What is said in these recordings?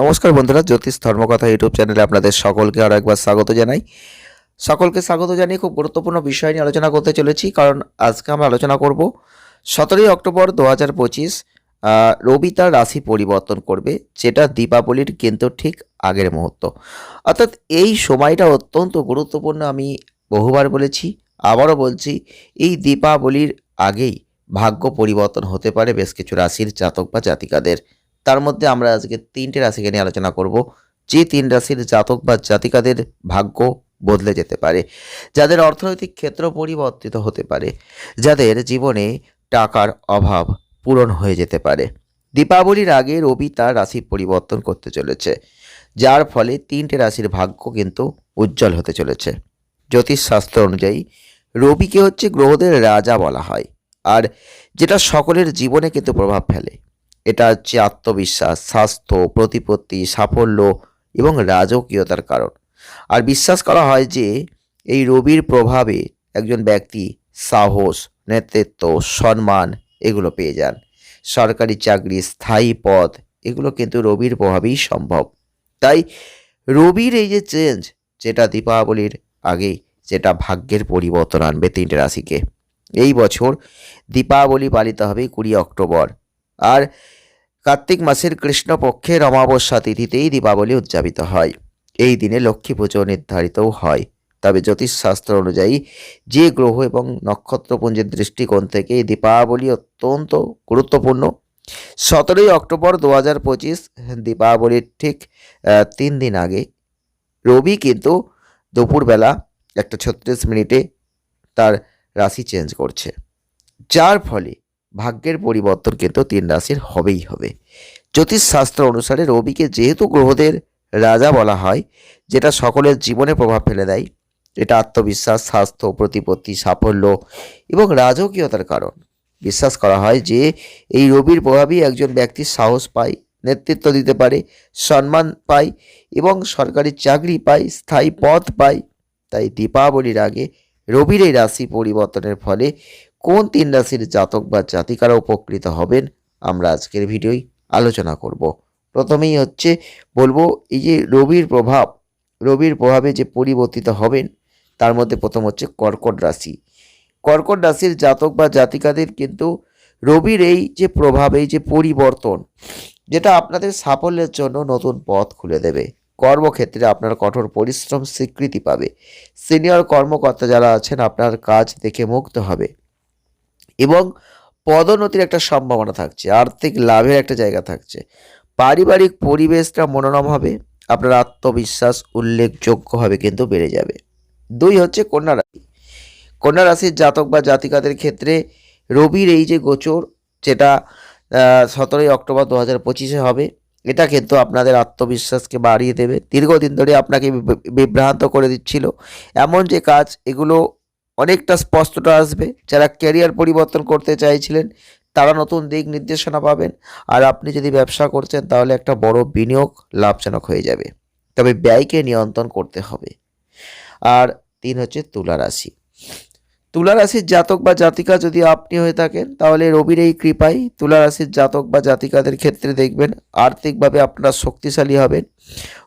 নমস্কার বন্ধুরা, জ্যোতিষ ধর্মকথা ইউটিউব চ্যানেলে আপনাদের সকলকে আরও একবার স্বাগত জানাই। সকলকে স্বাগত জানিয়ে খুব গুরুত্বপূর্ণ বিষয় নিয়ে আলোচনা করতে চলেছি, কারণ আজকে আমরা আলোচনা করব সতেরোই অক্টোবর দু হাজার পঁচিশ রবি তার রাশি পরিবর্তন করবে, যেটা দীপাবলির কিন্তু ঠিক আগের মুহূর্ত। অর্থাৎ এই সময়টা অত্যন্ত গুরুত্বপূর্ণ আমি বহুবার বলেছি, আবারও বলছি, এই দীপাবলির আগেই ভাগ্য পরিবর্তন হতে পারে বেশ কিছু রাশির জাতক বা জাতিকাদের। তার মধ্যে আমরা আজকে তিনটে রাশিকে নিয়ে আলোচনা করব, যে তিন রাশির জাতক বা জাতিকাদের ভাগ্য বদলে যেতে পারে, যাদের অর্থনৈতিক ক্ষেত্র পরিবর্তিত হতে পারে, যাদের জীবনে টাকার অভাব পূরণ হয়ে যেতে পারে। দীপাবলির আগে রবি তার রাশি পরিবর্তন করতে চলেছে, যার ফলে তিনটে রাশির ভাগ্য কিন্তু উজ্জ্বল হতে চলেছে। জ্যোতিষশাস্ত্র অনুযায়ী, রবিকে হচ্ছে গ্রহদের রাজা বলা হয়, আর যেটা সকলের জীবনে কিন্তু প্রভাব ফেলে। এটা হচ্ছে আত্মবিশ্বাস, স্বাস্থ্য, প্রতিপত্তি, সাফল্য এবং রাজকীয়তার কারণ। আর বিশ্বাস করা হয় যে এই রবির প্রভাবে একজন ব্যক্তি সাহস, নেতৃত্ব, সম্মান এগুলো পেয়ে যান। সরকারি চাকরি, স্থায়ী পদ, এগুলো কিন্তু রবির প্রভাবেই সম্ভব। তাই রবির এই যে চেঞ্জ যেটা দীপাবলির আগে, যেটা ভাগ্যের পরিবর্তন আনবে তিনটে রাশিকে। এই বছর দীপাবলি পালিত হবে কুড়ি অক্টোবর। আর কার্তিক মাসের কৃষ্ণপক্ষের অমাবস্যা তিথিতেই দীপাবলি উদযাপিত হয়। এই দিনে লক্ষ্মী পুজো নির্ধারিতও হয়। তবে জ্যোতিষশাস্ত্র অনুযায়ী যে গ্রহ এবং নক্ষত্রপুঞ্জের দৃষ্টিকোণ থেকে এই দীপাবলি অত্যন্ত গুরুত্বপূর্ণ। সতেরোই অক্টোবর দু হাজার পঁচিশ, দীপাবলির ঠিক তিন দিন আগে। রবি কিন্তু দুপুরবেলা একটা ছত্রিশ মিনিটে তার রাশি চেঞ্জ করছে। যার ফলে ভাগ্যের পরিবর্তন কিন্তু তিন রাশির হবেই হবে। জ্যোতিষশাস্ত্র অনুসারে রবিকে যেহেতু গ্রহদের রাজা বলা হয়, যেটা সকলের জীবনে প্রভাব ফেলে দেয়, এটা আত্মবিশ্বাস, স্বাস্থ্য, প্রতিপত্তি, সাফল্য এবং রাজকীয়তার কারণ। বিশ্বাস করা হয় যে এই রবির প্রভাবই একজন ব্যক্তির সাহস পায়, নেতৃত্ব দিতে পারে, সম্মান পায় এবং সরকারি চাকরি পায়, স্থায়ী পদ পায়। তাই দীপাবলির আগে রবির এই রাশি পরিবর্তনের ফলে কোন তিন রাশির জাতক বা জাতিকারা উপকৃত হবেন, আমরা আজকের ভিডিওই আলোচনা করব। প্রথমেই হচ্ছে বলব, এই যে রবির প্রভাব, রবির প্রভাবে যে পরিবর্তিত হবেন, তার মধ্যে প্রথম হচ্ছে কর্কট রাশি। কর্কট রাশির জাতক বা জাতিকাদের কিন্তু রবির এই যে প্রভাব, এই যে পরিবর্তন, যেটা আপনাদের সাফল্যের জন্য নতুন পথ খুলে দেবে। কর্মক্ষেত্রে আপনার কঠোর পরিশ্রম স্বীকৃতি পাবে। সিনিয়র কর্মকর্তা যারা আছেন, আপনার কাজ দেখে মুগ্ধ হবে। এবং পদোন্নতির একটা সম্ভাবনা থাকছে, আর্থিক লাভের একটা জায়গা থাকছে। পারিবারিক পরিবেশটা মনোরম হবে, আপনার আত্মবিশ্বাস উল্লেখযোগ্যভাবে কিন্তু বেড়ে যাবে। দুই হচ্ছে কন্যা রাশি। কন্যা রাশির জাতক বা জাতিকাদের ক্ষেত্রে রবির এই যে গোচর, যেটা সতেরোই অক্টোবর দু হাজার পঁচিশে হবে, এটা কিন্তু আপনাদের আত্মবিশ্বাসকে বাড়িয়ে দেবে। দীর্ঘদিন ধরে আপনাকে বিভ- বিভ্রান্ত করে দিচ্ছিল। এমন যে কাজ, এগুলো অনেকটা স্পষ্টতা আসবে। যারা ক্যারিয়ার পরিবর্তন করতে চাইছিলেন, তারা নতুন দিক নির্দেশনা পাবেন। আর আপনি যদি ব্যবসা করছেন, তাহলে একটা বড় বিনিয়োগ লাভজনক হয়ে যাবে। তবে ব্যয়কে নিয়ন্ত্রণ করতে হবে। আর তিন হচ্ছে তুলা রাশি। তুলা রাশির জাতক বা জাতিকা যদি আপনি হয়ে থাকেন, তাহলে রবির এই কৃপায় তুলা রাশির জাতক বা জাতিকাদের ক্ষেত্রে দেখবেন, আর্থিকভাবে আপনারা শক্তিশালী হবেন।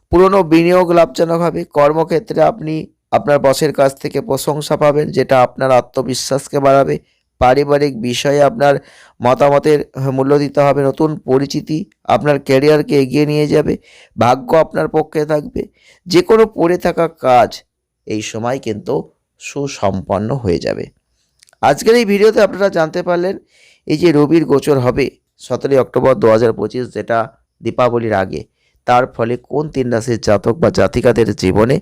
পুরনো বিনিয়োগ লাভজনক হবে। কর্মক্ষেত্রে আপনি আপনার বসের কাছ থেকে প্রশংসা পাবেন, যেটা আপনার আত্মবিশ্বাসকে বাড়াবে। পারিবারিক বিষয়ে আপনার মতামতের মূল্য দিতে হবে, নতুন পরিচিতি আপনার ক্যারিয়ারকে এগিয়ে নিয়ে যাবে, ভাগ্য আপনার পক্ষে থাকবে। যে কোনো পড়ে থাকা কাজ এই সময় কিন্তু সুসম্পন্ন হয়ে যাবে। আজকের এই ভিডিওতে আপনারা জানতে পারলেন, এই যে রবির গোচর হবে সতেরোই অক্টোবর দু হাজার পঁচিশ, যেটা দীপাবলির আগে, তার ফলে কোন তিন রাশির জাতক বা জাতিকাদের জীবনে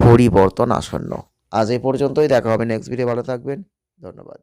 পরিবর্তন আসন্ন। আজ এই পর্যন্তই দেখা হবে নেক্সট ভিডিও ভালো থাকবেন ধন্যবাদ।